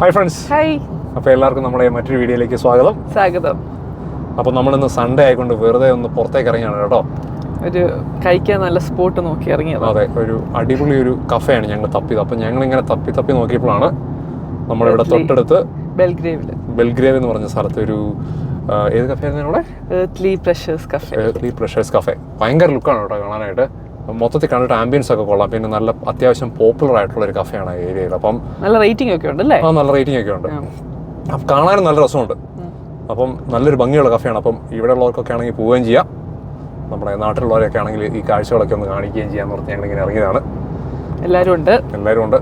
Hi friends hi അപ്പോൾ എല്ലാവർക്കും നമ്മുടെ മറ്റൊരു വീഡിയോയിലേക്ക് സ്വാഗതം. സ്വാഗതം. അപ്പോൾ നമ്മളിന്ന് സൺഡേ ആയിക്കൊണ്ട് വെറുതെ ഒന്ന് പുറത്തേക്ക് ഇറങ്ങിയാണ് കേട്ടോ. ഒരു കഴിക്കാൻ നല്ല സ്പോട്ട് നോക്കി ഇറങ്ങിയത്. അതെ ഒരു അടിപൊളി ഒരു കഫേയാണ് ഞങ്ങൾ തപ്പിയത്. അപ്പോൾ ഞങ്ങൾ ഇങ്ങനെ തപ്പി തപ്പി നോക്കിയപ്പോഴാണ് നമ്മളിവിടെ ഇവിടെ തൊട്ടടുത്ത് ബെൽഗ്രേവിൽ ബെൽഗ്രേവ് എന്ന് പറഞ്ഞ സ്ഥലത്ത് ഒരു ഏത് ഏത് കഫേയായിരുന്നു ഇവിടെ earthly pleasures cafe early pleasures cafe ഭയങ്കര ലുക്കാണ് കേട്ടോ കാണാനായിട്ട്. മൊത്തത്തിൽ കണ്ടിട്ട് ആംബിയൻസ് ഒക്കെ കൊള്ളാം. പിന്നെ നല്ല അത്യാവശ്യം പോപ്പുലർ ആയിട്ടുള്ള ഒരു കഫയാണ് ഏരിയയിൽ അപ്പം നല്ല റേറ്റിംഗ് ഒക്കെ ഉണ്ട് അല്ലേ ആ നല്ല റേറ്റിംഗ് ഒക്കെ ഉണ്ട്. കാണാനും നല്ല രസമുണ്ട്. അപ്പം നല്ലൊരു ഭംഗിയുള്ള കഫയാണ് അപ്പം ഇവിടെ ഉള്ളവർക്കൊക്കെ ആണെങ്കിൽ പോവുകയും ചെയ്യാം. നമ്മുടെ നാട്ടിലുള്ളവരൊക്കെ ആണെങ്കിൽ ഈ കാഴ്ചകളൊക്കെ ഒന്ന് കാണിക്കുകയും ചെയ്യാന്ന് പറഞ്ഞ് ഞങ്ങൾ ഇങ്ങനെ ഇറങ്ങിയതാണ്. എല്ലാവരും ഉണ്ട്. എല്ലാവരും ഉണ്ട്.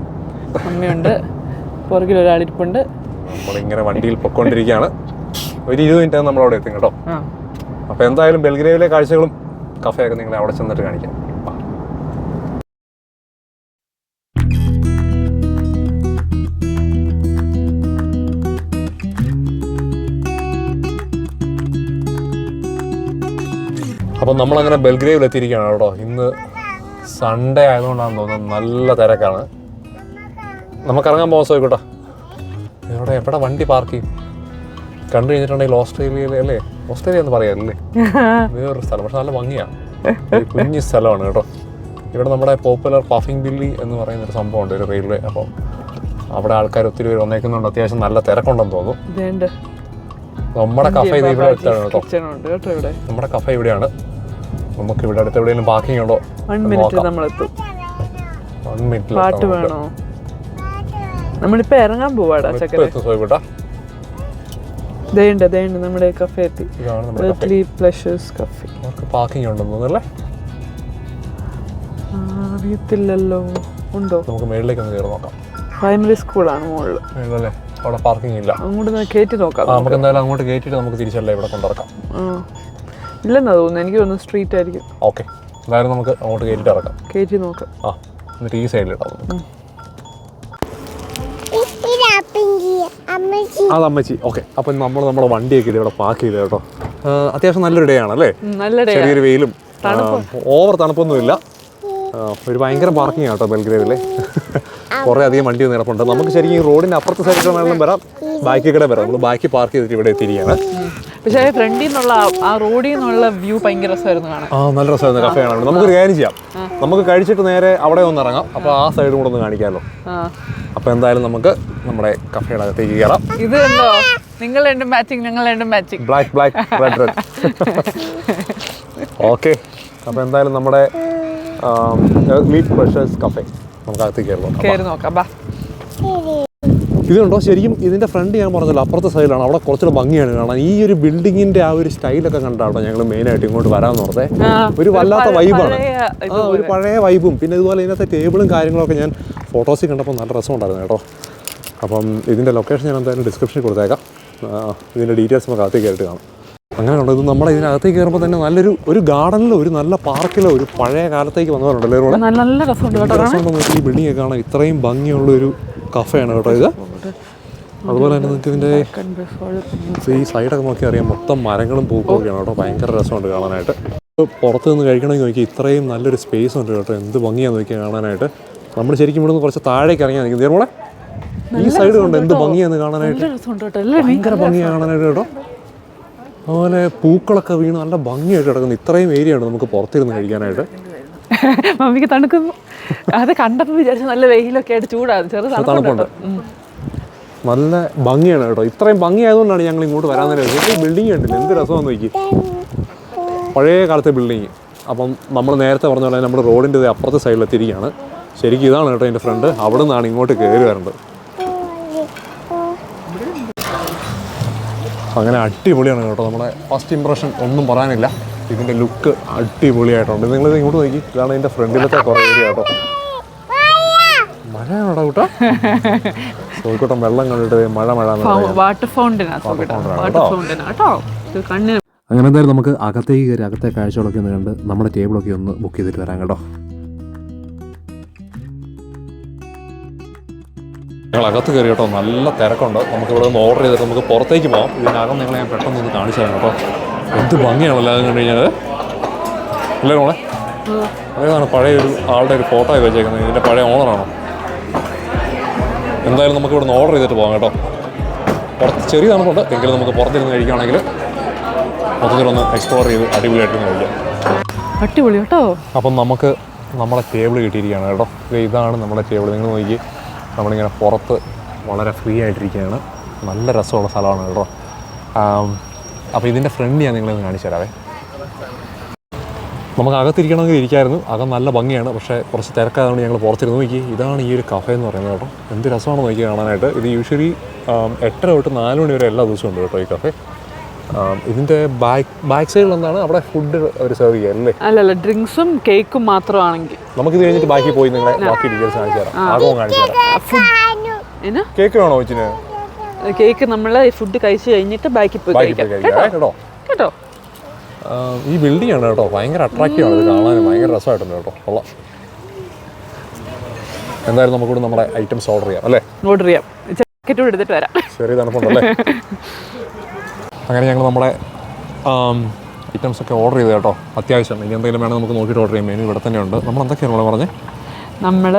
അമ്മയുണ്ട്. പുറകിൽ ഒരാളിരിപ്പുണ്ട് നമ്മളിങ്ങനെ വണ്ടിയിൽ പൊയ്ക്കൊണ്ടിരിക്കുകയാണ്. ഒരു ഇരുപത് മിനിറ്റ് നമ്മൾ അവിടെ എത്തും കേട്ടോ. അപ്പം അപ്പോൾ എന്തായാലും ബെൽഗ്രേവിലെ കാഴ്ചകളും കഫയൊക്കെ നിങ്ങളെ അവിടെ ചെന്നിട്ട് കാണിക്കാം. അപ്പം നമ്മളങ്ങനെ ബെൽഗ്രേവിൽ എത്തിയിരിക്കുകയാണ് കേട്ടോ. ഇന്ന് സൺഡേ ആയതുകൊണ്ടാണ് തോന്നുന്നത് നല്ല തിരക്കാണ്. നമുക്കിറങ്ങാൻ പോകാൻ സോയിക്കോട്ടെ എവിടെ എവിടെ വണ്ടി പാർക്ക് ചെയ്യും? കണ്ടു കഴിഞ്ഞിട്ടുണ്ടെങ്കിൽ ഓസ്ട്രേലിയയിൽ അല്ലേ? ഓസ്ട്രേലിയ എന്ന് പറയാല്ലേ വേറൊരു സ്ഥലം പക്ഷെ നല്ല ഭംഗിയാണ് ഒരു കുഞ്ഞു സ്ഥലമാണ് കേട്ടോ. ഇവിടെ നമ്മുടെ പോപ്പുലർ പഫിംഗ് ബില്ലി എന്ന് പറയുന്ന ഒരു സംഭവമുണ്ട് ഒരു റെയിൽവേ. അപ്പോൾ അവിടെ ആൾക്കാർ ഒത്തിരി പേര് വന്നേക്കുന്നുണ്ട് അത്യാവശ്യം നല്ല തിരക്കുണ്ടെന്ന് തോന്നുന്നു. നമ്മുടെ കഫ ഇത് ഇവിടെ അടുത്താണ് കേട്ടോ. നമ്മുടെ കഫ ഇവിടെയാണ്. നമുക്ക് ഇവിടെ അടുത്ത് എവിടെയെങ്കിലും പാർക്കിംഗ് ഉണ്ടോ വൺ മിനിറ്റ് വൺ മിനിറ്റ് പാട്ട് വേണോ? നമ്മളിപ്പോ ഇറങ്ങാൻ പോവാടാ ചക്കര. നമ്മുടെ കഫേ എത്തി. ഇതാണ് നമ്മുടെ കഫേ ഏർത്ത്ലി പ്ലഷേഴ്സ് കഫേ അവർക്ക് പാർക്കിംഗ് ഉണ്ടെന്ന് തോന്നുന്നല്ലേ? അറിയത്തില്ലല്ലോ. ഉണ്ടോ? നമുക്ക് മേളിലേക്ക് ഒന്ന് കയറി നോക്കാം. പ്രൈമറി സ്കൂളാണ് മുകളിൽ മേളിലല്ലേ? അവിടെ പാർക്കിംഗ് ഇല്ല. അങ്ങോട്ട് കേറ്റി കയറ്റി നോക്കാം നമുക്ക്. എന്തായാലും അങ്ങോട്ട് കയറ്റിയിട്ട് നമുക്ക് തിരിച്ചല്ലേ ഇവിടെ കൊണ്ടിറക്കാം. ഇല്ലെന്നാ തോന്നുന്നു. എനിക്ക് തോന്നുന്നു സ്ട്രീറ്റ് ആയിരിക്കും. ഓക്കെ എന്തായാലും നമുക്ക് അങ്ങോട്ട് കയറ്റിട്ട് ഇറക്കാം. കയറ്റി നോക്കാം. ആ എന്നിട്ട് ഈ സൈഡിൽ ഇടാം അത് അമ്മച്ചി. ഓക്കെ അപ്പം നമ്മൾ നമ്മുടെ വണ്ടിയൊക്കെ ഇവിടെ പാർക്ക് ചെയ്ത് കേട്ടോ. അത്യാവശ്യം നല്ലൊരു ഡേ ആണ് അല്ലേ ഉം, നല്ല ഡേ ചെറിയൊരു വെയിലും ഓവർ തണുപ്പൊന്നുമില്ല. ഒരു ഭയങ്കര പാർക്കിംഗ് കേട്ടോ ബൽഗ്രേവിലെ. കുറേ അധികം വണ്ടി നിരപ്പുണ്ട് നമുക്ക് ശരിക്കും ഈ റോഡിന്റെ അപ്പുറത്തെ സൈഡിൽ വേണമെങ്കിലും വരാം. ബാക്കി കൂടെ വരാം. നമ്മൾ ബാക്കി പാർക്ക് ചെയ്തിട്ട് ഇവിടെ എത്തിയിരിക്കുകയാണ്. പക്ഷേ ഫ്രണ്ടിൽ നിന്നുള്ള ആ- റോഡിൽ നിന്നുള്ള വ്യൂ ഭയങ്കര രസമായിരുന്നു കാണാൻ. ആ നല്ല രസമായിരുന്നു. കഫേ കാണാൻ. നമുക്കൊരു കാര്യം ചെയ്യാം. നമുക്ക് കഴിച്ചിട്ട് നേരെ അവിടെ ഒന്ന് ഇറങ്ങാം. അപ്പോൾ ആ സൈഡും കൂടെ ഒന്ന് കാണിക്കാമല്ലോ. അപ്പോൾ എന്തായാലും നമുക്ക് നമ്മുടെ കഫേയുടെ അകത്തേക്ക് കയറാം. ഇത് എന്തോ? നിങ്ങൾ രണ്ടും മാച്ചിങ് ഞങ്ങൾ രണ്ടും matching black black red red okay അപ്പോൾ എന്തായാലും നമ്മുടെ മീറ്റ് ഫ്രഷേഴ്സ് കഫേ നമുക്ക് അകത്തേക്ക് കയറണം കയറി നോക്കാം. ബാ. ഇതുണ്ടോ ശരിക്കും ഇതിന്റെ ഫ്രണ്ട് ഞാൻ പറഞ്ഞല്ലോ അപ്പുറത്തെ സൈഡിലാണ് അവിടെ കുറച്ചുകൂടെ ഭംഗിയാണ് കാണാൻ. ഈ ഒരു ബിൽഡിങ്ങിന്റെ ആ ഒരു സ്റ്റൈലൊക്കെ കണ്ടാട്ടോ ഞങ്ങൾ മെയിനായിട്ട് ഇങ്ങോട്ട് വരാമെന്ന് ഓർത്തെ. ഒരു വല്ലാത്ത വൈബാണ് ആ ഒരു പഴയ വൈബും പിന്നെ ഇതുപോലെ ഇതിനകത്തെ ടേബിളും കാര്യങ്ങളൊക്കെ ഞാൻ ഫോട്ടോസിൽ കണ്ടപ്പോൾ നല്ല രസമുണ്ടായിരുന്നു കേട്ടോ. അപ്പം ഇതിന്റെ ലൊക്കേഷൻ ഞാൻ എന്തായാലും ഡിസ്ക്രിപ്ഷനിൽ കൊടുത്തേക്കാം. ഇതിന്റെ ഡീറ്റെയിൽസ് നമുക്ക് അകത്തേക്ക് ആയിട്ട് കാണാം. അങ്ങനെ ഉണ്ട് ഇത് നമ്മുടെ ഇതിനകത്തേക്ക് കയറുമ്പോൾ തന്നെ നല്ലൊരു ഒരു ഗാർഡനിലോ ഒരു നല്ല പാർക്കിലോ ഒരു പഴയ കാലത്തേക്ക് വന്നവരുണ്ടല്ലോ നല്ല രസമുണ്ട് ഈ ബിൽഡിംഗ് ഒക്കെ കാണാൻ ഇത്രയും ഭംഗിയുള്ള ഒരു കഫേയാണ് കേട്ടോ ഇത്. അതുപോലെ തന്നെ നിങ്ങൾക്ക് ഇതിന്റെ ഈ സൈഡൊക്കെ നോക്കി അറിയാം മൊത്തം മരങ്ങളും പൂക്കും ഒക്കെയാണ് കേട്ടോ. ഭയങ്കര രസമുണ്ട് കാണാനായിട്ട്. പുറത്ത് നിന്ന് കഴിക്കണമെങ്കിൽ നോക്കി ഇത്രയും നല്ലൊരു സ്പേസ് ഉണ്ട് കേട്ടോ. എന്ത് ഭംഗിയാണ് നോക്കിയാൽ കാണാനായിട്ട്. നമ്മൾ ശരിക്കും ഇവിടെ നിന്ന് കുറച്ച് താഴേക്ക് ഇറങ്ങിയാൽ നിൽക്കുന്നത് നമ്മളെ ഈ സൈഡ് കൊണ്ട് എന്ത് ഭംഗിയാന്ന് കാണാനായിട്ട്. ഭയങ്കര ഭംഗിയാണ് കാണാനായിട്ട് കേട്ടോ. അതുപോലെ പൂക്കളൊക്കെ വീണ് നല്ല ഭംഗിയായിട്ട് കിടക്കുന്നു. ഇത്രയും ഏരിയ ഉണ്ട് നമുക്ക് പുറത്തിരുന്ന് കഴിക്കാനായിട്ട്. മമ്മിക്ക് തണുക്കുന്നു. അത് കണ്ടപ്പോൾ വിചാരിച്ചു നല്ല വെയിലൊക്കെ ആയിട്ട് ചൂടാണ്. ചെറു തണുപ്പുണ്ട് നല്ല ഭംഗിയാണ് കേട്ടോ. ഇത്രയും ഭംഗിയായതുകൊണ്ടാണ് ഞങ്ങൾ ഇങ്ങോട്ട് വരാൻ നേരം ഈ ബിൽഡിംഗ് കണ്ടില്ല? എന്ത് രസമാണെന്ന് നോക്കി. പഴയ കാലത്തെ ബിൽഡിങ് അപ്പം നമ്മൾ നേരത്തെ പറഞ്ഞ പോലെ നമ്മുടെ റോഡിന്റെ അപ്പുറത്തെ സൈഡിൽ എത്തിയിരിക്കുകയാണ്. ശരിക്കും ഇതാണ് കേട്ടോ എന്റെ ഫ്രണ്ട് അവിടെ നിന്നാണ് ഇങ്ങോട്ട് കയറി വരേണ്ടത്. അങ്ങനെ അടിപൊളിയാണ് കേട്ടോ. നമ്മുടെ ഫസ്റ്റ് ഇമ്പ്രഷൻ ഒന്നും പറയാനില്ല. ഇതിന്റെ ലുക്ക് അടിപൊളിയായിട്ടുണ്ട്. നിങ്ങൾ ഇങ്ങോട്ട് നോക്കി. ഇതാണ് ഇതിന്റെ ഫ്രണ്ടിലത്തെ കുറേ ഏരിയ കേട്ടോ. മഴയാണോടാ കൂട്ടോ? കോഴിക്കോട്ടം വെള്ളം കണ്ടിട്ട് മഴ മഴ. വാട്ടർ അങ്ങനെ എന്തായാലും നമുക്ക് അകത്തേക്ക് കയറി അകത്തെ കാഴ്ചകളൊക്കെ ഒന്ന് കണ്ട് നമ്മുടെ ടേബിളൊക്കെ ഒന്ന് ബുക്ക് ചെയ്തിട്ട് വരാം കേട്ടോ. ഞങ്ങൾ അകത്ത് കയറി കേട്ടോ. നല്ല തിരക്കുണ്ട്. നമുക്ക് ഇവിടെ നിന്ന് ഓർഡർ ചെയ്തിട്ട് നമുക്ക് പുറത്തേക്ക് പോകാം ഇതിനകം നിങ്ങളെ ഞാൻ പെട്ടെന്ന് ഒന്ന് കാണിച്ചു തരാം കേട്ടോ. എന്ത് ഭംഗിയാണല്ലോ അത് കണ്ടു കഴിഞ്ഞാൽ അല്ലേ മോളെ? അതേതാണ് പഴയ ഒരു ആളുടെ ഒരു ഫോട്ടോ ഒക്കെ വെച്ചേക്കുന്നത്. ഇതിന്റെ പഴയ ഓണറാണോ എന്തായാലും നമുക്ക് ഇവിടുന്ന് ഓർഡർ ചെയ്തിട്ട് പോകാം കേട്ടോ. പുറത്ത് ചെറിയ തണുപ്പുണ്ട്. എങ്കിലും നമുക്ക് പുറത്തിരുന്ന് കഴിക്കുകയാണെങ്കിൽ മൊത്തത്തിലൊന്ന് എക്സ്പ്ലോർ ചെയ്ത് അടിപൊളിയായിട്ട് കഴിക്കാം. അടിപൊളി കേട്ടോ. അപ്പം നമുക്ക് നമ്മളെ ടേബിൾ കിട്ടിയിരിക്കുകയാണ് കേട്ടോ. ഇതാണ് നമ്മുടെ ടേബിൾ നിങ്ങൾ നോക്കി നമ്മളിങ്ങനെ പുറത്ത് വളരെ ഫ്രീ ആയിട്ടിരിക്കുകയാണ്. നല്ല രസമുള്ള സ്ഥലമാണ് കേട്ടോ. അപ്പോൾ ഇതിന്റെ ഫ്രണ്ട് ഞാൻ നിങ്ങളെ കാണിച്ചു തരാവേ. നമുക്ക് അകത്തിരിക്കണമെങ്കിൽ ഇരിക്കായിരുന്നു. അകം നല്ല ഭംഗിയാണ്. പക്ഷേ കുറച്ച് തിരക്കായതുകൊണ്ട് ഞങ്ങൾ പുറത്തിരുന്ന് നോക്കി. ഇതാണ് ഈ ഒരു കഫേ എന്ന് പറയുന്നത് കേട്ടോ. എന്ത് രസമാണ് നോക്കി കാണാനായിട്ട്. ഇത് യൂഷ്വലി എട്ടര തൊട്ട് നാല് മണി വരെ എല്ലാ ദിവസവും ഉണ്ട് കേട്ടോ ഈ കഫേ ഇതിന്റെ ബാക്ക് ബാക്ക് സൈഡിൽ എന്താണ്? അവിടെ ഫുഡ് അവർ സെർവ് ചെയ്യുക അല്ലേ? അല്ലല്ല ഡ്രിങ്ക്സും കേക്കും മാത്രമാണെങ്കിൽ. നമുക്കിത് കഴിഞ്ഞിട്ട് ബാക്കി പോയി നിങ്ങളെ ബാക്കി ഡീറ്റെയിൽസ് കാണിച്ചു തരാം. ആകവും കാണിച്ചു തരാം. കേക്ക് വേണോ കൊച്ചിന്? കേക്ക് നമ്മൾ ഫുഡ് കഴിച്ചു കഴിഞ്ഞിട്ട് ബാക്കി പോയി കഴിക്കാം. കേട്ടോ? കേട്ടോ? ഈ ബിൽഡിംഗ് ആണ് കേട്ടോ. ഭയങ്കര അട്രാക്റ്റീവ് ആണ്. ഇത് കാണാൻ ഭയങ്കര രസമായിട്ടുണ്ട് കേട്ടോ. കൊള്ളാം. എന്തായാലും നമുക്കിവിടെ നമ്മുടെ ഐറ്റംസ് ഓർഡർ ചെയ്യാം അല്ലേ? ഓർഡർ ചെയ്യാം. ജാക്കറ്റ് എടുത്തിട്ട് വരാം. ചെറിയ തണുപ്പുണ്ടല്ലേ? അങ്ങനെ ഞങ്ങൾ നമ്മുടെ ഐറ്റംസ് ഒക്കെ ഓർഡർ ചെയ്തു കേട്ടോ. അത്യാവശ്യം. ഇനി എന്തെങ്കിലും വേണമെങ്കിൽ നമുക്ക് നോക്കിയിട്ട് ഓർഡർ ചെയ്യാം. മെനു ഇവിടെ തന്നെ ഉണ്ട്. നമ്മൾ എന്തൊക്കെയാണ് നമ്മൾ പറഞ്ഞത് നമ്മൾ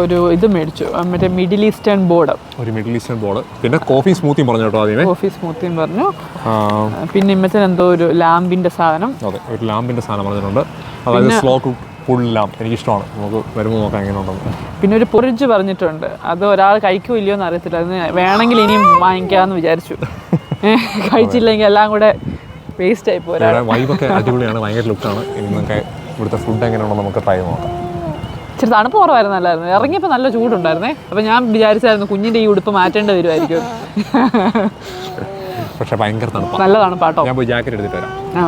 ഒരു ഇത് മേടിച്ചു. മറ്റേ മിഡിൽ ഈസ്റ്റേൺ ബോർഡ്. ഒരു മിഡിൽ ഈസ്റ്റേൺ ബോർഡ്. പിന്നെ കോഫി സ്മൂത്തിയും പറഞ്ഞു കേട്ടോ ആദ്യമേ. കോഫി സ്മൂത്തിയും പറഞ്ഞു. പിന്നെ ഇമ്മച്ചൻ എന്തോ ഒരു ലാമ്പിന്റെ സാധനം. അതെ ഒരു ലാമ്പിന്റെ സാധനം പറഞ്ഞിട്ടുണ്ട്. അതായത് സ്ലോ കുക്ക് ഫുൾ ലാമ്പ്. എനിക്കിഷ്ടമാണ്. നമുക്ക് വരുമ്പോൾ നോക്കാം എങ്ങനെയുണ്ടെന്ന്. പിന്നെ ഒരു പൊറിച്ച് പറഞ്ഞിട്ടുണ്ട്. അത് ഒരാൾ കഴിക്കൂ ഇല്ലയോ എന്ന് അറിയത്തില്ല. അത് വേണമെങ്കിൽ ഇനിയും വാങ്ങിക്കാമെന്ന് വിചാരിച്ചു. കഴിച്ചില്ലെങ്കിൽ എല്ലാം കൂടെ വേസ്റ്റ് ആയി പോരാ. വൈബൊക്കെ അടിപൊളിയാണ്. ഭയങ്കര ലുക്കാണ്. ഇനി നമുക്ക് ഇവിടുത്തെ ഫുഡ് എങ്ങനെയാണോ നമുക്ക് ട്രൈ നോക്കാം. ഇച്ചിരി തണുപ്പ് കുറവായിരുന്നു നല്ലായിരുന്നു. ഇറങ്ങിയപ്പോൾ നല്ല ചൂടുണ്ടായിരുന്നേ. അപ്പം ഞാൻ വിചാരിച്ചായിരുന്നു കുഞ്ഞിന്റെ ഈ ഉടുപ്പ് മാറ്റേണ്ടി വരുമായിരിക്കും പക്ഷേ ഭയങ്കര തണുപ്പ്. നല്ല തണുപ്പാട്ടോ ഞാൻ പോയി ജാക്കറ്റ് എടുത്തിട്ട് വരാം. ആ.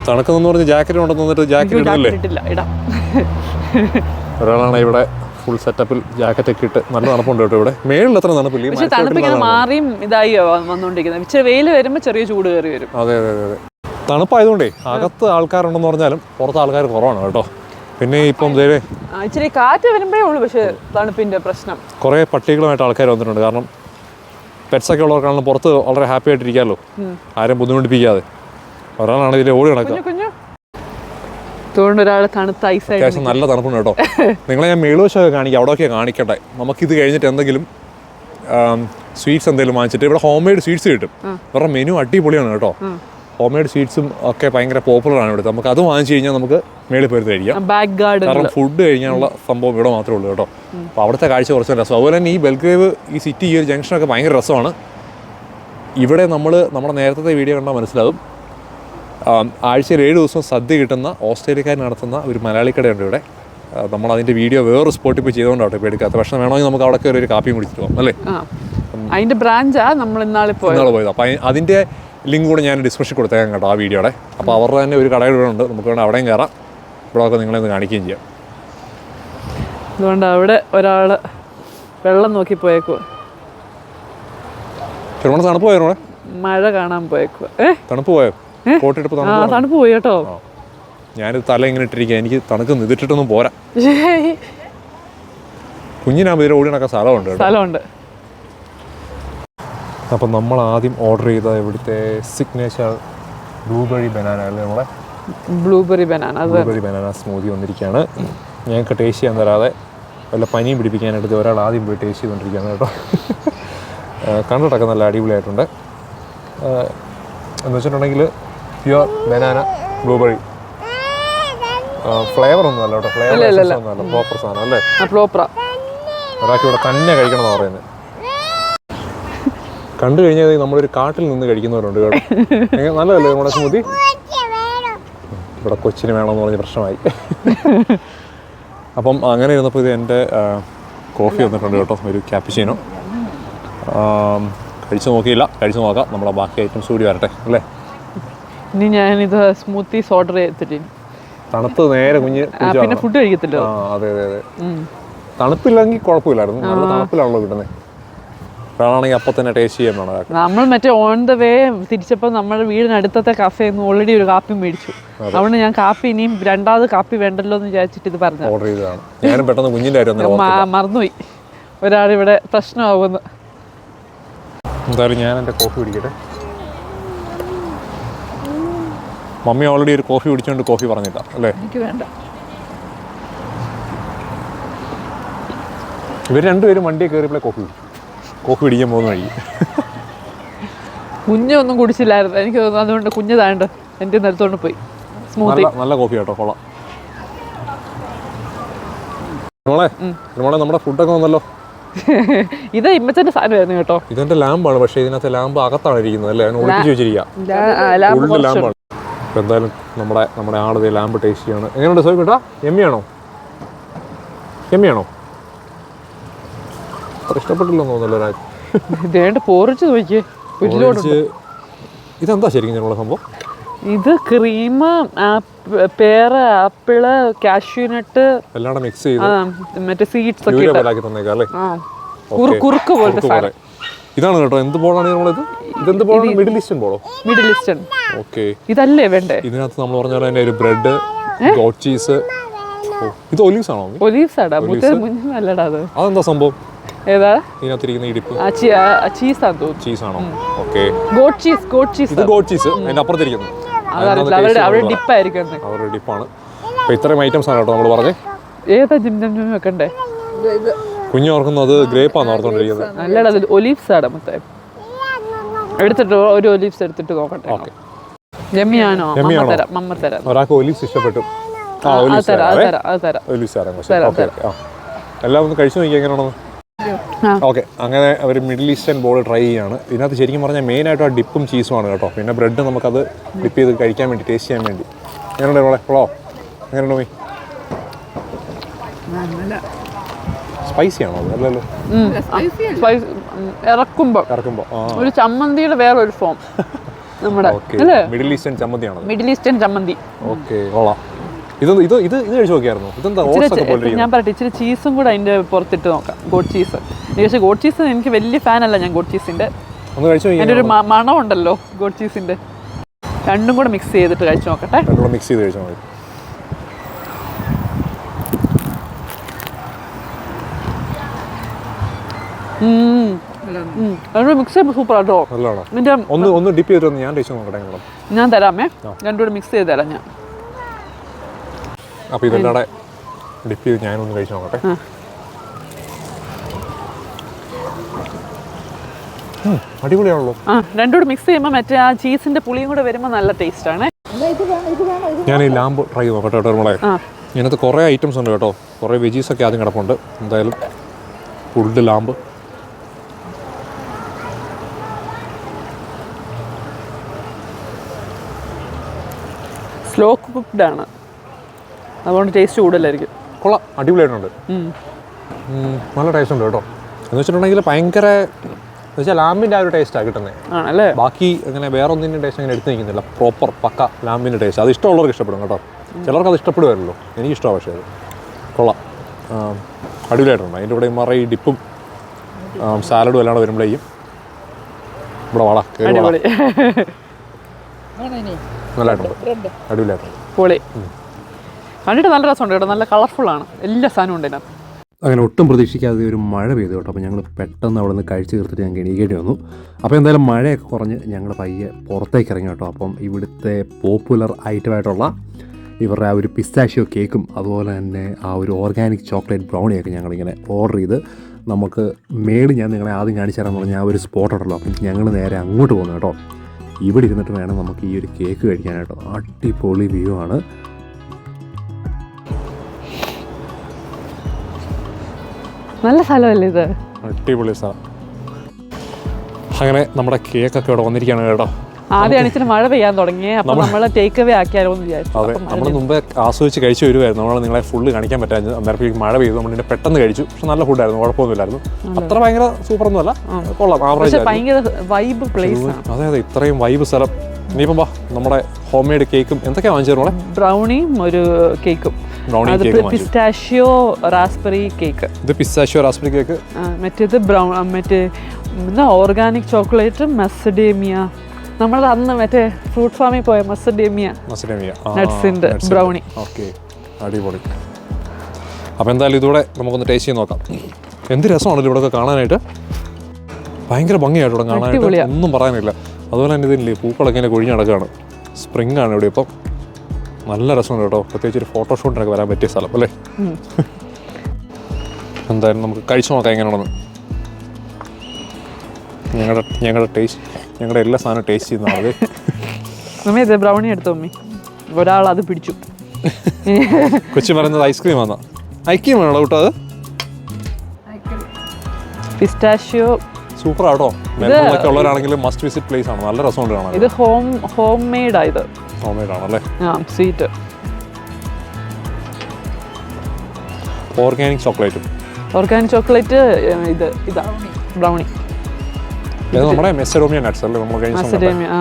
തണുക്കെന്ന് പറഞ്ഞ് ജാക്കറ്റ് ഉണ്ടെന്ന് വന്നിട്ട് ജാക്കറ്റ് ഇട്ടില്ല. ഇടാം. ഒരാളാണ് ഇവിടെ ഫുൾ സെറ്റപ്പിൽ ജാക്കറ്റ് ഒക്കെ ഇട്ട് നല്ല തണുപ്പുണ്ട് കേട്ടോ ഇവിടെ. മേളിൽ അത്ര തണുപ്പില്ല. പക്ഷെ തണുപ്പ്. ഇങ്ങനെ മാറിയും ഇതായി വന്നുകൊണ്ടിരിക്കുന്നത് ഇച്ചിരി വെയിൽ വരുമ്പോൾ ചെറിയ ചൂട് കയറി വരും. അതെ അതെ അതെ തണുപ്പായതുകൊണ്ടേ അകത്ത് ആൾക്കാരുണ്ടെന്ന് പറഞ്ഞാലും പുറത്ത് ആൾക്കാർ കുറവാണ് കേട്ടോ. പിന്നെ ഇപ്പം ഇച്ചിരി കാറ്റ് വരുമ്പോഴേ ഉള്ളൂ പക്ഷേ തണുപ്പിന്റെ പ്രശ്നം. കുറേ പട്ടികളുമായിട്ട് ആൾക്കാർ വന്നിട്ടുണ്ട്. കാരണം പെറ്റ്സൊക്കെ ഉള്ളവർക്കാണെങ്കിലും പുറത്ത് വളരെ ഹാപ്പി ആയിട്ടിരിക്കാമല്ലോ. ആരും ബുദ്ധിമുട്ടിപ്പിക്കാതെ. ഒരാളാണ് ഇതിൽ ഓടി നടക്കുക. അത്യാവശ്യം നല്ല തണുപ്പുണ്ട് കേട്ടോ. നിങ്ങളെ ഞാൻ മേളുവശമൊക്കെ കാണിക്കാം. അവിടെയൊക്കെ കാണിക്കട്ടെ. നമുക്കിത് കഴിഞ്ഞിട്ട് എന്തെങ്കിലും സ്വീറ്റ്സ് എന്തെങ്കിലും വാങ്ങിച്ചിട്ട് ഇവിടെ ഹോം മെയ്ഡ് സ്വീറ്റ്സ് കിട്ടും ഇവരുടെ മെനു അടിപൊളിയാണ് കേട്ടോ. ഹോം മെയ്ഡ് സ്വീറ്റ്സും ഒക്കെ ഭയങ്കര പോപ്പുലറാണ് ഇവിടെ. നമുക്ക് അത് വാങ്ങിച്ചു കഴിഞ്ഞാൽ നമുക്ക് മേളിൽ പോയിരുന്ന് കഴിക്കാം. ബാക്ക് ഗാർഡ് കാരണം ഫുഡ് കഴിഞ്ഞാലുള്ള സംഭവം ഇവിടെ മാത്രമേ ഉള്ളൂ കേട്ടോ. അപ്പോൾ അവിടുത്തെ കാഴ്ച കുറച്ച് രസം അതുപോലെ തന്നെ ഈ ബൽഗ്രേവ് ഈ സിറ്റി ഈ ഒരു ജംഗ്ഷനൊക്കെ ഭയങ്കര രസമാണ്. ഇവിടെ നമ്മൾ നമ്മുടെ നേരത്തെ വീഡിയോ കണ്ടാൽ മനസ്സിലാകും ആഴ്ചയിൽ ഏഴ് ദിവസം സദ്യ കിട്ടുന്ന ഓസ്ട്രേലിയക്കാർ നടത്തുന്ന ഒരു മലയാളി കടയുണ്ട് ഇവിടെ. നമ്മൾ അതിന്റെ വീഡിയോ വേറെ സ്പോട്ടിൽ പോയി ചെയ്തുകൊണ്ടാണ് ഇപ്പോൾ എടുക്കാത്ത പക്ഷേ വേണമെങ്കിൽ നമുക്ക് അവിടെ കയറി ഒരു കാപ്പിയും കുടിച്ചിട്ട് പോകാം അല്ലേ? അതിന്റെ ബ്രാഞ്ചാ നമ്മൾ ഇന്നാളെ പോയത്. ഇന്നാൾ പോയത്. അപ്പോൾ അതിന്റെ ലിങ്ക് കൂടെ ഞാൻ ഡിസ്ക്രിപ്ഷൻ കൊടുത്തേക്കാം കേട്ടോ ആ വീഡിയോയുടെ. അപ്പോൾ അവരുടെ തന്നെ ഒരു കടയുടെ ഇവിടെ ഉണ്ട്. നമുക്ക് വേണം അവിടെയും കയറാം. ഇവിടെ ഒക്കെ നിങ്ങളെ ഒന്ന് കാണിക്കുകയും ചെയ്യാം. അതുകൊണ്ട് അവിടെ ഒരാൾ വെള്ളം നോക്കി പോയേക്കുക തണുപ്പ് പോയോ മഴ കാണാൻ പോയേക്കുക ഏ? തണുപ്പ് പോയോ? തണുപ്പ് പോയി? കേട്ടോ. ഞാനിത് തല ഇങ്ങനെ ഇട്ടിരിക്കുക എനിക്ക് തണുക്ക് ഇതിട്ടിട്ടൊന്നും പോരാ. കുഞ്ഞിനാകുമ്പോൾ ഇതിൽ ഓടി നടക്കാൻ സ്ഥലമുണ്ട് സ്ഥലമുണ്ട്. അപ്പം നമ്മൾ ആദ്യം ഓർഡർ ചെയ്ത ഇവിടുത്തെ സിഗ്നേച്ചർ ബ്ലൂബെറി ബനാന അല്ലേ നമ്മളെ? Blueberry banana blueberry banana smoothie വന്നിരിക്കുകയാണ്. ഞങ്ങൾക്ക് ടേസ്റ്റ് ചെയ്യാൻ തരാതെ വല്ല പനിയും പിടിപ്പിക്കാനായിട്ട് ഒരാൾ ആദ്യം പോയി ടേസ്റ്റ് ചെയ്തുകൊണ്ടിരിക്കുകയാണ് കേട്ടോ. കണ്ടിട്ടൊക്കെ നല്ല അടിപൊളിയായിട്ടുണ്ട്. എന്ന് വെച്ചിട്ടുണ്ടെങ്കിൽ പ്യുവർ ബനാന ബ്ലൂബെറി ഫ്ലേവർ ഒന്നും അല്ല കേട്ടോ. ഫ്ലേവർ ഒന്നും അല്ല. പ്രോപ്പർ സാധനം അല്ലേ? ഒരാൾക്ക് ഇവിടെ തന്നെ കഴിക്കണം എന്നാണ് പറയുന്നത്. കണ്ടു കഴിഞ്ഞാൽ നമ്മളൊരു കാട്ടിൽ നിന്ന് കഴിക്കുന്നവരുണ്ട് കേട്ടോ. നല്ലതല്ലേ നമ്മുടെ സ്മൂതി ഇവിടെ കൊച്ചിന് വേണമെന്ന് പറഞ്ഞ് പ്രശ്നമായി. അപ്പം അങ്ങനെ ഇരുന്നപ്പോൾ ഇത് എന്റെ കോഫി വന്നിട്ടുണ്ട് കേട്ടോ ഒരു ക്യാപ്പിച്ചീനോ കഴിച്ചു നോക്കിയില്ല. കഴിച്ചു നോക്കാം. നമ്മളെ ബാക്കി ഐറ്റംസ് കൂടി വരട്ടെ അല്ലേ? ഇനി ഞാനിത് സ്മൂത്തീസ് ഓർഡർ ചെയ്തിട്ട് തണുത്ത് നേരെ കുഞ്ഞ് പിന്നെ ഫുഡ് കഴിക്കത്തില്ല അതെ അതെ അതെ. തണുപ്പില്ലെങ്കിൽ കുഴപ്പമില്ലായിരുന്നു. നല്ല തണുപ്പിലാണല്ലോ കിട്ടുന്നത് ഒരാളാണെങ്കിൽ അപ്പം തന്നെ ടേസ്റ്റ് ചെയ്യാൻ വേണം നമ്മൾ മറ്റേ ഓൺ ദ വേ തിരിച്ചപ്പോൾ നമ്മുടെ വീടിനടുത്തത്തെ കഫേയിൽ നിന്ന് ഓൾറെഡി ഒരു കാപ്പി മേടിച്ചു. അതുകൊണ്ട് ഞാൻ കാപ്പി ഇനിയും രണ്ടാമത് കാപ്പി വേണ്ടല്ലോ എന്ന് വിചാരിച്ചിട്ട് ഇത് പറഞ്ഞു ഓർഡർ ചെയ്തതാണ്. ഞാനും പെട്ടെന്ന് കുഞ്ഞിന്റെ കാര്യം. മറന്നുപോയി. ഒരാളിവിടെ പ്രശ്നമാകുമെന്ന് എന്തായാലും ഞാൻ എന്റെ കോഫി കുടിക്കട്ടെ. മമ്മി ഓൾറെഡി ഒരു കോഫി കുടിച്ചുകൊണ്ട് കോഫി പറഞ്ഞില്ല അല്ലേ? എനിക്ക് വേണ്ട. ഇവർ രണ്ടുപേരും വണ്ടിയിൽ കയറിയപ്പോഴേ കോഫി കുടിച്ചു. കോഫി പിടിക്കാൻ പോകുന്ന വഴി. കുഞ്ഞൊന്നും കുടിച്ചില്ലായിരുന്നു. എനിക്ക് തോന്നുന്നു അതുകൊണ്ട് കുഞ്ഞ് താണ്ട് എന്റെ നിലത്തോണ്ട് പോയി. സ്മൂത്തി നല്ല നല്ല കോഫി കേട്ടോ കൊള്ളാം. നമ്മളെ നമ്മളെ നമ്മുടെ ഫുഡൊക്കെ വന്നല്ലോ. ഇത് ഇമ്മച്ചന്റെ സാധനമായിരുന്നു കേട്ടോ. ഇതെന്റെ ലാമ്പാണ് പക്ഷെ ഇതിനകത്ത് ലാമ്പ് അകത്താണ് ഇരിക്കുന്നത് അല്ലേ? അങ്ങനെ ഒളിപ്പിച്ച് വെച്ചിരിക്കുക ലാമ്പാണ്. അപ്പോൾ എന്തായാലും നമ്മുടെ നമ്മുടെ ആളത് ലാമ്പ് ടേസ്റ്റ് ചെയ്യാണ്. എങ്ങനെയുണ്ട് സോയി കേട്ടാ? എമ്മിയാണോ? എമ്മിയാണോ? അത്ര ഇഷ്ടപ്പെട്ടില്ലെന്ന് തോന്നുന്നല്ലോ ഇതേണ്ട പോറിച്ച് നോക്കിയേ ഒരുലോട് ഇതെന്താ ശരിക്കും ഞങ്ങളുടെ സംഭവം? ഇത് ക്രീം പേര ആപ്പിൾ കാഷ്യൂനട്ട് എല്ലാം കൂടെ മിക്സ് ചെയ്ത് മറ്റേ സീഡ്സ് ഒക്കെ കുറുക്ക് പോലത്തെ പോലെ. ഇതാണ് കേട്ടോ എന്ത് ബോളാണ് നമ്മളിത് ഇതെന്ത് ബോളാണ് മിഡിൽ ഈസ്റ്റേൺ ബോളോ മിഡിൽ ഈസ്റ്റേൺ ഓക്കെ. ഇതല്ലേ വേണ്ടേ? ഇതിനകത്ത് നമ്മൾ പറഞ്ഞ പോലെ തന്നെ ഒരു ബ്രെഡ് ഗോട്ട് ചീസ് ഇത് ഒലീവ്സ് ആണോ? ഒലീവ്സ് ആടാ. അതെന്താ സംഭവം? ഏതാ? ഇതിനകത്തിരിക്കുന്ന ഇടിപ്പ്. ആ ചീസാന്ന് തോന്നുന്നു. ചീസ് ആണോ? Okay goat cheese goat cheese ഇത് ഗോട്ട് ചീസ് അതിന്റെ അപ്പുറത്തിരിക്കുന്നു. അതറിയില്ല അവരുടെ അവരുടെ ഡിപ്പായിരിക്കും എന്ന് അവരുടെ ഡിപ്പാണ്. ഇത്രയും ഐറ്റംസ് ആണ് കേട്ടോ നമ്മൾ പറഞ്ഞേ. ഏതാ ജിം ജം ജം വെക്കണ്ടേ? കുഞ്ഞു ഓർത്തോണ്ടിരിക്കുന്നത് ഒലീവ്സ് ആണ്. മൊത്തം. എടുത്തിട്ട് ഒരു ഒലീവ്സ് എടുത്തിട്ട് നോക്കട്ടെ. ജമ്മിയാണോ ഒരാൾക്ക് ഒലീവ്സ് ഇഷ്ടപ്പെട്ടു. ആ ഒലീവ്സ് എല്ലാം ഒന്ന് കഴിച്ചു നോക്കി എങ്ങനെയാണെന്ന്? ആ. ഓക്കെ അങ്ങനെ അവർ മിഡിൽ ഈസ്റ്റേൺ ബോൾ ട്രൈ ചെയ്യാണ്. ഇതിനകത്ത് ശരിക്കും പറഞ്ഞാൽ മെയിനായിട്ട് ആ ഡിപ്പും ചീസുമാണ് കേട്ടോ. പിന്നെ ബ്രെഡ് നമുക്കത് ഡിപ്പ് ചെയ്ത് കഴിക്കാൻ വേണ്ടി ടേസ്റ്റ് ചെയ്യാൻ വേണ്ടി. എങ്ങനെയുണ്ട് മോളെ? കൊള്ളോ എങ്ങനെയുണ്ട് മീ സ്പൈസി ആണോ അത്? അല്ലല്ലോ. ഉം. സ്പൈസ് ഉം, ഇറക്കുമ്പോ. ഇറക്കുമ്പോൾ ഒരു ചമ്മന്തിയുടെ വേറൊരു ഫോം നമ്മുടെ മിഡിൽ ഈസ്റ്റേൺ ആണോ മിഡിൽ ഈസ്റ്റേൺ ചമ്മന്തി. ഓക്കെ കൊള്ളാം. ഇത് ഇത് ഇത് ഇത് കഴിച്ചു നോക്കിയായിരുന്നു. ഇതെന്താ ഓട്സ് ഒക്കെ പോലെ ഞാൻ പറയട്ടെ ഇച്ചിരി ചീസും കൂടെ അതിന്റെ പുറത്തിട്ട് നോക്കാം. ഗോഡ് ചീസ് പക്ഷേ ഗോഡ് ചീസ് എനിക്ക് വലിയ ഫാൻ അല്ല ഞാൻ ഗോഡ് ചീസിന്റെ ഒന്ന് കഴിച്ചു അതിന്റെ ഒരു മണം ഉണ്ടല്ലോ ഗോഡ് ചീസിന്റെ രണ്ടും കൂടെ മിക്സ് ചെയ്തിട്ട് കഴിച്ചു നോക്കട്ടെ. രണ്ടുകൂടെ മിക്സ് ചെയ്ത് കഴിച്ചാൽ മതി. രണ്ടും മിക്സ് ചെയ്യുമ്പോൾ സൂപ്പർ ആട്ടോ. ഒന്ന് ഒന്ന് ഡിപ്പ് ചെയ്തിട്ട് ഒന്ന് ഞാൻ ടേസ്റ്റ് നോക്കട്ടെ ഞാൻ തരാമേ. രണ്ടും കൂടെ മിക്സ് ചെയ്ത് തരാം ഞാൻ. അപ്പോൾ ഇതെല്ലാം കൂടെ ഡിപ്പ് ചെയ്ത് ഞാനൊന്ന് കഴിച്ചു നോക്കട്ടെ. അടിപൊളിയാണല്ലോ. ആ രണ്ടും മിക്സ് ചെയ്യുമ്പോൾ മറ്റേ ആ ചീസിന്റെ പുളിയും കൂടെ വരുമ്പോൾ നല്ല ടേസ്റ്റ് ആണ്. ഞാൻ ഈ ലാമ്പ് ട്രൈ ചെയ്ത് നോക്കട്ടെ കേട്ടോ നമ്മളെ ഇതിനകത്ത് കുറേ ഐറ്റംസ് ഉണ്ട് കേട്ടോ. കുറേ വെജീസ് ഒക്കെ ആദ്യം കിടപ്പുണ്ട്. എന്തായാലും ഫുഡ് ലാമ്പ്. സ്ലോ കുക്ക്ഡ് ആണ്. അതുകൊണ്ട് ടേസ്റ്റ് കൂടുതലായിരിക്കും. കൊള്ളാം. അടിപൊളിയായിട്ടുണ്ട്. നല്ല ടേസ്റ്റ് ഉണ്ട് കേട്ടോ. എന്ന് വെച്ചിട്ടുണ്ടെങ്കിൽ ഭയങ്കര എന്ന് വെച്ചാൽ ലാമ്പിന്റെ ആ ഒരു ടേസ്റ്റാണ് കിട്ടുന്നത് ആണല്ലേ? ബാക്കി അങ്ങനെ വേറെ ഒന്നിന്റെ ടേസ്റ്റ് അങ്ങനെ എടുത്ത് നിൽക്കുന്നില്ല. പ്രോപ്പർ പക്ക ലാമ്പിന്റെ ടേസ്റ്റ് അത് ഇഷ്ടമുള്ളവർക്ക് ഇഷ്ടപ്പെടും കേട്ടോ. ചിലർക്ക് അത് ഇഷ്ടപ്പെടുമായിരുന്നല്ലോ എനിക്ക് ഇഷ്ടമാണ് പക്ഷേ അത്. കൊള്ളാം. അടിപൊളിയായിട്ടുണ്ട്. അതിന്റെ കൂടെ മറ ഈ ഡിപ്പും സാലഡും എല്ലാം കൂടെ വരുമ്പോഴേക്കും ഇവിടെ വാടാ കയറി വാടാ. അടിപൊളി. നല്ലതായിട്ടുണ്ട്. അടിപൊളിയായിട്ടുണ്ട്. പൊളി. കണ്ടിട്ട് നല്ല രസമുണ്ട് കേട്ടോ. നല്ല കളർഫുൾ ആണ്. എല്ലാ സാധനവും ഉണ്ട് ഇതിനകത്ത്. അങ്ങനെ ഒട്ടും പ്രതീക്ഷിക്കാതെ ഒരു മഴ പെയ്തു കേട്ടോ അപ്പോൾ ഞങ്ങൾ പെട്ടെന്ന് അവിടെ നിന്ന് കഴിച്ച് തീർത്തിട്ട് ഞങ്ങൾക്ക് എണീക്കേണ്ടി വന്നു. അപ്പോൾ എന്തായാലും മഴയൊക്കെ കുറഞ്ഞ് ഞങ്ങൾ പയ്യെ പുറത്തേക്ക് ഇറങ്ങി കേട്ടോ. അപ്പം ഇവിടുത്തെ പോപ്പുലർ ഐറ്റമായിട്ടുള്ള ഇവരുടെ ആ ഒരു പിസ്താഷ്യോ കേക്കും അതുപോലെ തന്നെ ആ ഒരു ഓർഗാനിക് ചോക്ലേറ്റ് ബ്രൗണിയൊക്കെ ഞങ്ങളിങ്ങനെ ഓർഡർ ചെയ്ത് നമുക്ക് മേളിൽ ഞാൻ നിങ്ങളെ ആദ്യം കാണിച്ചു തരാമെന്ന് പറഞ്ഞാൽ ആ ഒരു സ്പോട്ട് ഉണ്ടല്ലോ. അപ്പം ഞങ്ങൾ നേരെ അങ്ങോട്ട് പോകുന്നു കേട്ടോ. ഇവിടെ ഇരുന്നിട്ട് വേണം നമുക്ക് ഈ ഒരു കേക്ക് കഴിക്കാനായിട്ടോ. അടിപൊളി വ്യൂ ആണ്. നല്ല സ്ഥലമല്ലേ ഇത്? അടിപൊളി സ്ഥലം. അങ്ങനെ നമ്മുടെ കേക്ക് ഒക്കെ ഇവിടെ വന്നിരിക്കുകയാണ് കേട്ടോ. ആദ്യം ഇച്ചിരി മഴ പെയ്യാൻ തുടങ്ങി അപ്പൊ നമ്മൾ ടേക്ക് അവേ ആക്കിയാലോ എന്ന് വിചാരിച്ചു. അതെ നമ്മൾ മുമ്പേ ആസ്വദിച്ച് കഴിച്ചു വരുമായിരുന്നു നമ്മൾ നിങ്ങളെ ഫുൾ കാണിക്കാൻ പറ്റാഞ്ഞു അന്നേരത്തേക്ക് മഴ പെയ്തു. നമ്മൾ ഇതിനെ പെട്ടെന്ന് കഴിച്ചു. പക്ഷെ നല്ല ഫുഡായിരുന്നു കുഴപ്പമൊന്നുമില്ലായിരുന്നു. അത്ര ഭയങ്കര സൂപ്പർ ഒന്നുമല്ല കൊള്ളാം. ആവറേജ് പക്ഷെ ഭയങ്കര വൈബ് പ്ലേസ് ആണ്. അതെ അതെ ഇത്രയും വൈബ് സ്ഥലം. ഇനിയിപ്പം വാ നമ്മുടെ ഹോം മെയ്ഡ് കേക്കും എന്തൊക്കെയാണ് വാങ്ങിച്ചത് നമ്മളെ ബ്രൗണിയും ഒരു കേക്കും brownie cake pistachio raspberry cake ഇത് പിസ്റ്റാഷിയോ റാസ്ബെറി കേക്ക് മറ്റേത് ബ്രൗൺ മറ്റേ എന്താ ഓർഗാനിക് ചോക്ലേറ്റ് മെസ്സഡേമിയ നമ്മൾ അന്ന് മറ്റേ ഫ്രൂട്ട് ഫാമിൽ പോയ മെസ്സഡേമിയ മെസ്സഡേമിയ നട്സിന്റെ ബ്രൗണി. ഓക്കെ അടിപൊളി. അപ്പോൾ എന്തായാലും ഇതുകൂടെ നമുക്കൊന്ന് ടേസ്റ്റ് ചെയ്ത് നോക്കാം. എന്ത് രസമാണല്ലോ ഇവിടെ കാണാനായിട്ട്? ഭയങ്കര ഭംഗിയായിട്ട് ഇവിടെ കാണാനായിട്ട്. ഒന്നും പറയാനില്ല. അതുപോലെ തന്നെ ഇതില്ലേ പൂക്കളൊക്കെ ഇങ്ങനെ കൊഴിഞ്ഞ് നടക്കുകയാണ് സ്പ്രിംഗ് ആണ് ഇവിടെ ഇപ്പം. നല്ല രസമുണ്ട് കേട്ടോ. പ്രത്യേകിച്ച് ഒരു ഫോട്ടോഷൂട്ടിനൊക്കെ വരാൻ പറ്റിയ സ്ഥലം അല്ലേ? എന്തായാലും നമുക്ക് കഴിച്ചു നോക്കാം എങ്ങനെയാണെന്ന്. ഞങ്ങളുടെ ഞങ്ങളുടെ ടേസ്റ്റ് ഞങ്ങളുടെ എല്ലാ സാധനവും ടേസ്റ്റ് ചെയ്യുന്ന അമ്മേ മമ്മി ഇത് ബ്രൗണി എടുത്തു മമ്മി? ഒരാൾ അത് പിടിച്ചു. കൊച്ചു പറയുന്നത് ഐസ്ക്രീം ആണോ ഐസ്ക്രീം വേണോ കേട്ടോ അത്? പിസ്റ്റാഷ്യോ സൂപ്പർ ആട്ടോ. മെൽബണിലൊക്കെ ഉള്ളവരാണെങ്കിൽ മസ്റ്റ് വിസിറ്റ് പ്ലേസ് ആണ്. നല്ല രസമുണ്ട് കാണാൻ. ഇത് ഹോം ഹോം മെയ്ഡ് ഇത്. ഹോം മെയ്ഡ് ആണല്ലേ ആ സ്വീറ്റ്. ഓർഗാനിക് ചോക്ലേറ്റും. ഓർഗാനിക് ചോക്ലേറ്റ് ഇത് ഇതാ. ബ്രൗണി. ഇത് നമ്മുടെ മെസ്സഡോമിയ നട്ട്സ് അല്ലേ? നമ്മൾ കഴിഞ്ഞ കണ്ടേ? ആ.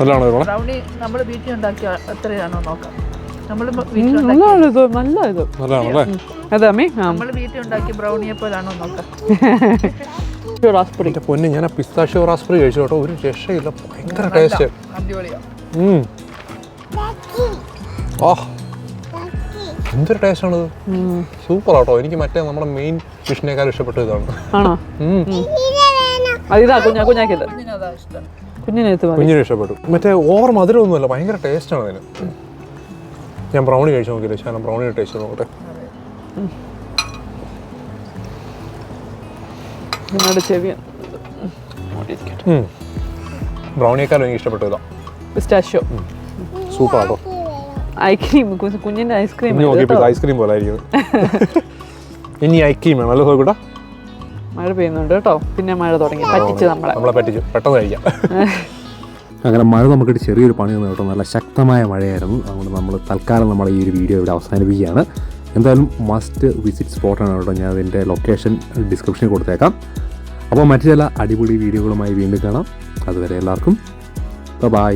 നല്ലതാണോ ബ്രൗണി നമ്മൾ വീട്ടിൽ ഉണ്ടാക്കി എത്രയാണോ നോക്കാം. നമ്മൾ ഉം, നല്ല ഇത്? നല്ല ഇത്? നല്ലതാണല്ലേ അതെ അമ്മേ നമ്മൾ വീട്ടിൽ ഉണ്ടാക്കിയ ബ്രൗണിയെ പോലാണോ നോക്കാം. റാസ്പൊടി എന്റെ പൊന്ന് ഞാൻ ആ പിസ്താഷ്യോ റാസ്ബെറി കഴിച്ചു കേട്ടോ. ഒരു രക്ഷയില്ല. ഭയങ്കര ടേസ്റ്റ് അടിപൊളിയാ. ആ. എന്തൊരു ടേസ്റ്റ് ആണത്. സൂപ്പർ ആട്ടോ. എനിക്ക് മറ്റേ നമ്മുടെ മെയിൻ ഫിഷിനേക്കാൾ ഇഷ്ടപ്പെട്ട ഇതാണ്. ആണോ? കുഞ്ഞിന് ഇഷ്ടപ്പെട്ടു. മറ്റേ ഓവർ മധുരമൊന്നുമല്ല ഭയങ്കര ടേസ്റ്റാണ് അതിന്. ഞാൻ ബ്രൗണി കഴിച്ചു നോക്കിയില്ല? ശാലം ബ്രൗണി ടേസ്റ്റ് നോക്കട്ടെ. നിങ്ങളുടെ ചെവി ബ്രൗണിയേക്കാളും എനിക്ക് ഇഷ്ടപ്പെട്ടു ഇതാ. പിസ്റ്റാഷ്യോ സൂപ്പർ ആട്ടോ ഐസ്ക്രീം കുഞ്ഞിന്റെ ഐസ്ക്രീം ഐസ്ക്രീം പോലെ ആയിരിക്കും ഇനി ഐക്രീം വേണം അല്ലേ നോക്കൂട്ടാ മഴ പെയ്യുന്നുണ്ട് കേട്ടോ. പിന്നെ മഴ തുടങ്ങി. പറ്റിച്ചു നമ്മളെ. നമ്മളെ പറ്റിച്ചു. പെട്ടെന്ന് കഴിക്കാം. അങ്ങനെ മഴ നമുക്കിട്ട് ചെറിയൊരു പണി തന്നു കേട്ടോ. നല്ല ശക്തമായ മഴയായിരുന്നു. അതുകൊണ്ട് നമ്മൾ തൽക്കാലം നമ്മൾ ഈ ഒരു വീഡിയോ ഇവിടെ അവസാനിപ്പിക്കുകയാണ്. എന്തായാലും മസ്റ്റ് വിസിറ്റ് സ്പോട്ടാണ് കേട്ടോ ഞാൻ അതിന്റെ ലൊക്കേഷൻ ഡിസ്ക്രിപ്ഷനിൽ കൊടുത്തേക്കാം. അപ്പോൾ മറ്റു ചില അടിപൊളി വീഡിയോകളുമായി വീണ്ടും കാണാം. അതുവരെ എല്ലാവർക്കും ബൈ